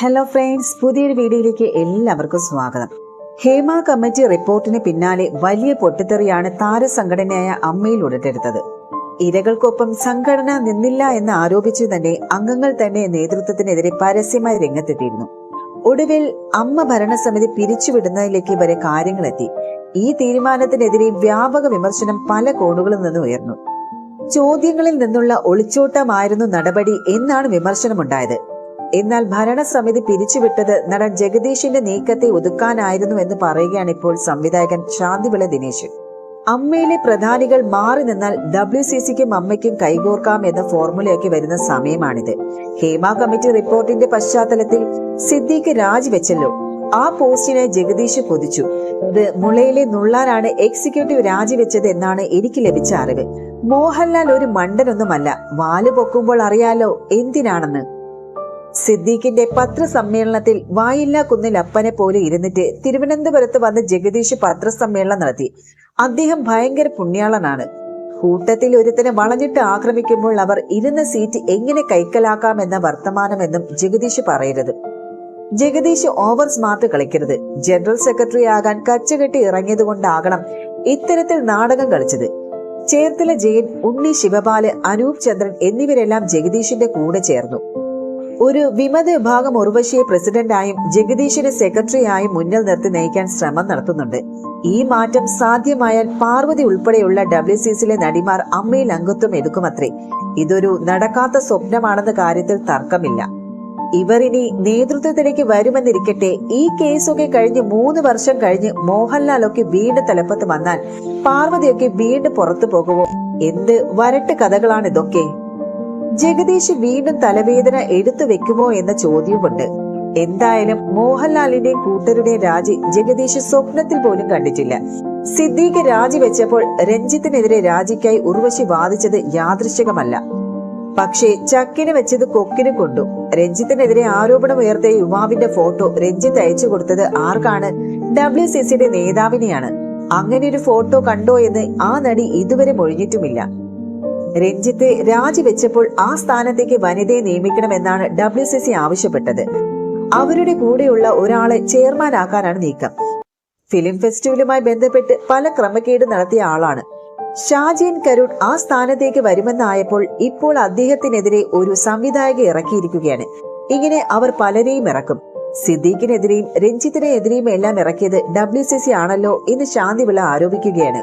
Hello friends പുതിയൊരു വീഡിയോയിലേക്ക് എല്ലാവർക്കും സ്വാഗതം. ഹേമ കമ്മിറ്റി റിപ്പോർട്ടിന് പിന്നാലെ വലിയ പൊട്ടിത്തെറിയാണ് താരസംഘടനയായ അമ്മയിൽ ഉടലെടുത്തത് ഇരകൾക്കൊപ്പം സംഘടന നിന്നില്ല എന്ന് ആരോപിച്ചു തന്നെ അംഗങ്ങൾ തന്നെ നേതൃത്വത്തിനെതിരെ പരസ്യമായി രംഗത്തെത്തിയിരുന്നു. ഒടുവിൽ അമ്മ ഭരണസമിതി പിരിച്ചുവിടുന്നതിലേക്ക് വരെ കാര്യങ്ങളെത്തി. ഈ തീരുമാനത്തിനെതിരെ വ്യാപക വിമർശനം പല കോണുകളിൽ നിന്ന് ഉയർന്നു. ചോദ്യങ്ങളിൽ നിന്നുള്ള ഒളിച്ചോട്ടമായിരുന്നു നടപടി എന്നാണ് വിമർശനമുണ്ടായത്. എന്നാൽ ഭരണസമിതി പിരിച്ചുവിട്ടത് നടൻ ജഗദീഷിന്റെ നീക്കത്തെ ഒതുക്കാനായിരുന്നു എന്ന് പറയുകയാണ് ഇപ്പോൾ സംവിധായകൻ ശാന്തിവിള ദിനേശ്. അമ്മയിലെ പ്രധാനികൾ മാറി നിന്നാൽ ഡബ്ല്യു സി സിക്കും അമ്മയ്ക്കും കൈകോർക്കാം എന്ന ഫോർമുലയൊക്കെ വരുന്ന സമയമാണിത്. ഹേമ കമ്മിറ്റി റിപ്പോർട്ടിന്റെ പശ്ചാത്തലത്തിൽ സിദ്ദീഖ് രാജിവെച്ചല്ലോ. ആ പോസ്റ്റിനെ ജഗദീഷ് പൊതിച്ചു ഇത് മുളയിലെ നുള്ളാനാണ് എക്സിക്യൂട്ടീവ് രാജിവെച്ചത് എന്നാണ് എനിക്ക് ലഭിച്ച അറിവ്. മോഹൻലാൽ ഒരു മണ്ടനൊന്നുമല്ല. വാൽ പൊക്കുമ്പോൾ അറിയാലോ എന്തിനാണെന്ന്. സിദ്ദീഖിന്റെ പത്രസമ്മേളനത്തിൽ വായില്ലാ കുന്നിൽ അപ്പനെ പോലെ ഇരുന്നിട്ട് തിരുവനന്തപുരത്ത് വന്ന് ജഗദീഷ് പത്രസമ്മേളനം നടത്തി. അദ്ദേഹം ഭയങ്കര പുണ്യാളനാണ്. കൂട്ടത്തിൽ ഒരുത്തനെ വളഞ്ഞിട്ട് ആക്രമിക്കുമ്പോൾ അവർ ഇരുന്ന സീറ്റ് എങ്ങനെ കൈക്കലാക്കാമെന്ന വർത്തമാനമെന്നും ജഗദീഷ് പറയരുത്. ജഗദീഷ് ഓവർ സ്മാർട്ട് കളിക്കരുത്. ജനറൽ സെക്രട്ടറി ആകാൻ കച്ചകെട്ടി ഇറങ്ങിയത് കൊണ്ടാകണം ഇത്തരത്തിൽ നാടകം കളിച്ചത്. ചേർത്തല ജയൻ ഉണ്ണി ശിവപാൽ അനൂപ് ചന്ദ്രൻ എന്നിവരെല്ലാം ജഗദീഷിന്റെ കൂടെ ചേർന്നു. ഒരു വിമത വിഭാഗം ഉർവശിയെ പ്രസിഡന്റായും ജഗദീഷിനെ സെക്രട്ടറിയായും മുന്നിൽ നിർത്തി നയിക്കാൻ ശ്രമം നടത്തുന്നുണ്ട്. ഈ മാറ്റം സാധ്യമായാൽ പാർവതി ഉൾപ്പെടെയുള്ള ഡബ്ല്യു സി സിയിലെ നടിമാർ അമ്മയിൽ അംഗത്വം എടുക്കുമത്രേ. ഇതൊരു നടക്കാത്ത സ്വപ്നമാണെന്ന കാര്യത്തിൽ തർക്കമില്ല. ഇവർ ഇനി നേതൃത്വത്തിലേക്ക് വരുമെന്നിരിക്കട്ടെ ഈ കേസൊക്കെ കഴിഞ്ഞ് മൂന്ന് വർഷം കഴിഞ്ഞ് മോഹൻലാലൊക്കെ വീണ്ടും തലപ്പത്ത് വന്നാൽ പാർവതിയൊക്കെ വീണ്ടും പുറത്തു പോകുമോ? എന്ത് വരട്ട് കഥകളാണ് ഇതൊക്കെ ജഗദീഷ് വീണ്ടും തലവേദന എടുത്തു വെക്കുമോ എന്ന ചോദ്യവുമുണ്ട്. എന്തായാലും മോഹൻലാലിന്റെ കൂട്ടരുടെ രാജി ജഗദീഷ് സ്വപ്നത്തിൽ പോലും കണ്ടിട്ടില്ല. സിദ്ദീഖ് രാജിവെച്ചപ്പോൾ രഞ്ജിത്തിനെതിരെ രാജിക്കായി ഉർവശി വാദിച്ചത് യാദൃശികമല്ല പക്ഷേ ചക്കിന് വെച്ചത് കൊക്കിന് കൊണ്ടു. രഞ്ജിത്തിനെതിരെ ആരോപണം ഉയർത്തിയ യുവാവിന്റെ ഫോട്ടോ രഞ്ജിത്ത് അയച്ചു കൊടുത്തത് ആർക്കാണ്? ഡബ്ല്യു സി സിയുടെ നേതാവിനെയാണ്. അങ്ങനെ ഒരു ഫോട്ടോ കണ്ടോ എന്ന് ആ നടി ഇതുവരെ മൊഴിഞ്ഞിട്ടുമില്ല. രഞ്ജിത്ത് രാജിവെച്ചപ്പോൾ ആ സ്ഥാനത്തേക്ക് വനിതയെ നിയമിക്കണമെന്നാണ് ഡബ്ല്യു സി സി ആവശ്യപ്പെട്ടത്. അവരുടെ കൂടെയുള്ള ഒരാളെ ചെയർമാനാക്കാനാണ് നീക്കം. ഫിലിം ഫെസ്റ്റിവലുമായി ബന്ധപ്പെട്ട് പല ക്രമക്കേട് നടത്തിയ ആളാണ്. ഷാജിയൻ കരുൺ ആ സ്ഥാനത്തേക്ക് വരുമെന്നായപ്പോൾ ഇപ്പോൾ അദ്ദേഹത്തിനെതിരെ ഒരു സംവിധായക ഇറക്കിയിരിക്കുകയാണ്. ഇങ്ങനെ അവർ പലരെയും ഇറക്കും. സിദ്ദീഖിനെതിരെയും രഞ്ജിത്തിനെതിരെയും എല്ലാം ഇറക്കിയത് ഡബ്ല്യു സി സി ആണല്ലോ എന്ന് ശാന്തിവിള ആരോപിക്കുകയാണ്.